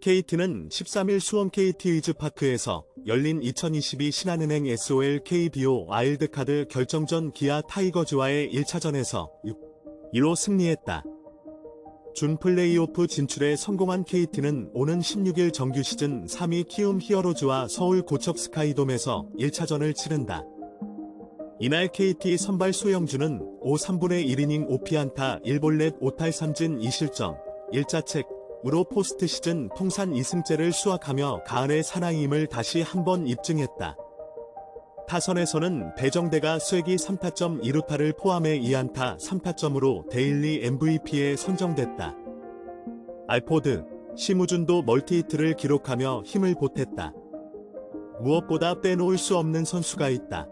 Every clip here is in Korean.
KT는 13일 수원 KT 위즈파크에서 열린 2022 신한은행 SOL KBO 와일드카드 결정전 기아 타이거즈와의 1차전에서 6-2로 승리했다. 준 플레이오프 진출에 성공한 KT는 오는 16일 정규 시즌 3위 키움 히어로즈와 서울 고척 스카이돔에서 1차전을 치른다. 이날 KT 선발 소영준은 5 3분의 1이닝 5피안타 1볼넷 5탈 3진 2실점 1자책 으로 포스트 시즌 통산 2승째를 수확하며 가을의 사나이임을 다시 한번 입증했다. 타선에서는 배정대가 쐐기 3타점 2루타를 포함해 2안타 3타점으로 데일리 MVP에 선정됐다. 알포드, 심우준도 멀티히트를 기록하며 힘을 보탰다. 무엇보다 빼놓을 수 없는 선수가 있다.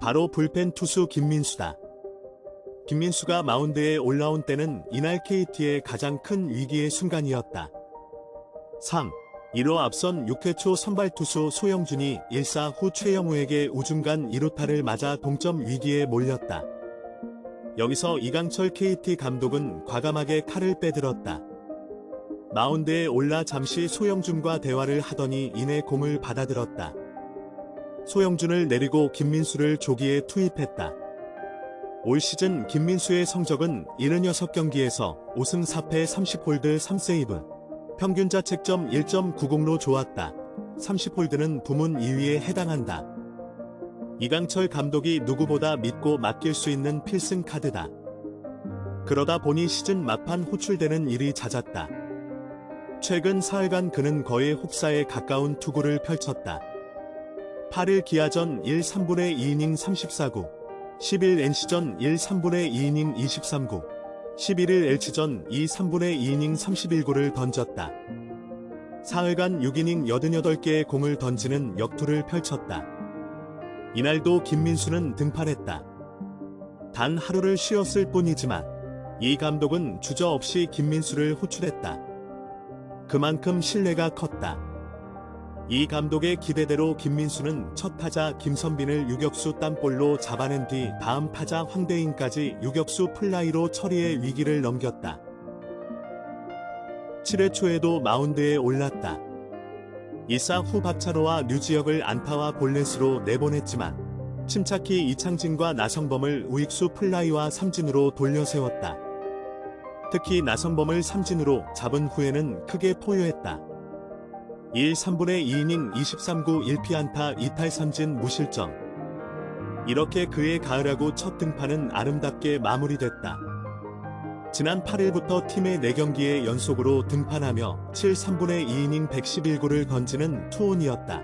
바로 불펜 투수 김민수다. 김민수가 마운드에 올라온 때는 이날 KT의 가장 큰 위기의 순간이었다. 3. 1호 앞선 6회 초 선발 투수 소영준이 1사 후 최영우에게 우중간 2루타를 맞아 동점 위기에 몰렸다. 여기서 이강철 KT 감독은 과감하게 칼을 빼들었다. 마운드에 올라 잠시 소영준과 대화를 하더니 이내 공을 받아들었다. 소영준을 내리고 김민수를 조기에 투입했다. 올 시즌 김민수의 성적은 76경기에서 5승 4패 30홀드 3세이브. 평균 자책점 1.90로 좋았다. 30홀드는 부문 2위에 해당한다. 이강철 감독이 누구보다 믿고 맡길 수 있는 필승 카드다. 그러다 보니 시즌 막판 호출되는 일이 잦았다. 최근 사흘간 그는 거의 혹사에 가까운 투구를 펼쳤다. 8일 기아전 1 3분의 2이닝 34구, 10일 NC전 1 3분의 2이닝 23구, 11일 엘치전 2 3분의 2이닝 31구를 던졌다. 사흘간 6이닝 88개의 공을 던지는 역투를 펼쳤다. 이날도 김민수는 등판했다. 단 하루를 쉬었을 뿐이지만 이 감독은 주저없이 김민수를 호출했다. 그만큼 신뢰가 컸다. 이 감독의 기대대로 김민수는 첫 타자 김선빈을 유격수 땀볼로 잡아낸 뒤 다음 타자 황대인까지 유격수 플라이로 처리해 위기를 넘겼다. 7회 초에도 마운드에 올랐다. 1사 후 박찬호와 류지혁을 안타와 볼넷으로 내보냈지만 침착히 이창진과 나성범을 우익수 플라이와 삼진으로 돌려세웠다. 특히 나성범을 삼진으로 잡은 후에는 크게 포효했다. 1 3분의 2이닝 23구 1피안타 2탈 3진 무실점. 이렇게 그의 가을하고 첫 등판은 아름답게 마무리됐다. 지난 8일부터 팀의 4경기에 연속으로 등판하며 7 3분의 2이닝 111구를 던지는 투혼이었다.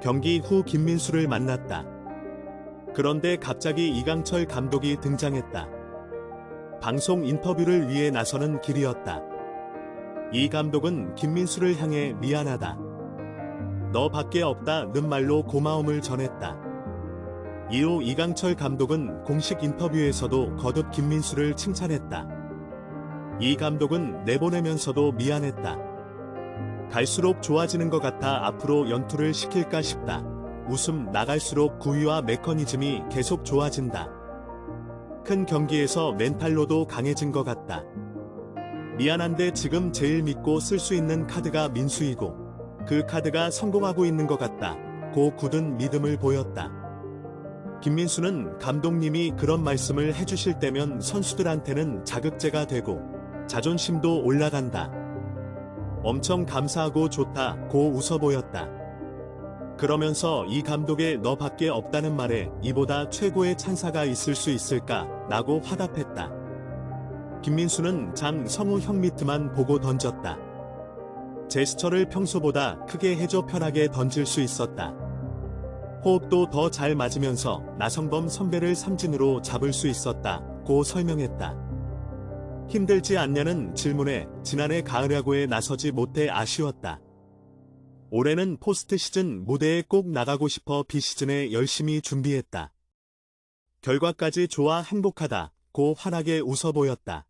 경기 후 김민수를 만났다. 그런데 갑자기 이강철 감독이 등장했다. 방송 인터뷰를 위해 나서는 길이었다. 이 감독은 김민수를 향해 미안하다. 너 밖에 없다는 말로 고마움을 전했다. 이후 이강철 감독은 공식 인터뷰에서도 거듭 김민수를 칭찬했다. 이 감독은 내보내면서도 미안했다. 갈수록 좋아지는 것 같아 앞으로 연투를 시킬까 싶다. 웃음 나갈수록 구위와 메커니즘이 계속 좋아진다. 큰 경기에서 멘탈로도 강해진 것 같다. 미안한데 지금 제일 믿고 쓸 수 있는 카드가 민수이고 그 카드가 성공하고 있는 것 같다. 고 굳은 믿음을 보였다. 김민수는 감독님이 그런 말씀을 해주실 때면 선수들한테는 자극제가 되고 자존심도 올라간다. 엄청 감사하고 좋다. 고 웃어 보였다. 그러면서 이 감독의 너밖에 없다는 말에 이보다 최고의 찬사가 있을 수 있을까? 라고 화답했다. 김민수는 장 성우 형미트만 보고 던졌다. 제스처를 평소보다 크게 해줘 편하게 던질 수 있었다. 호흡도 더 잘 맞으면서 나성범 선배를 삼진으로 잡을 수 있었다. 고 설명했다. 힘들지 않냐는 질문에 지난해 가을야구에 나서지 못해 아쉬웠다. 올해는 포스트 시즌 무대에 꼭 나가고 싶어 비시즌에 열심히 준비했다. 결과까지 좋아 행복하다. 고 환하게 웃어 보였다.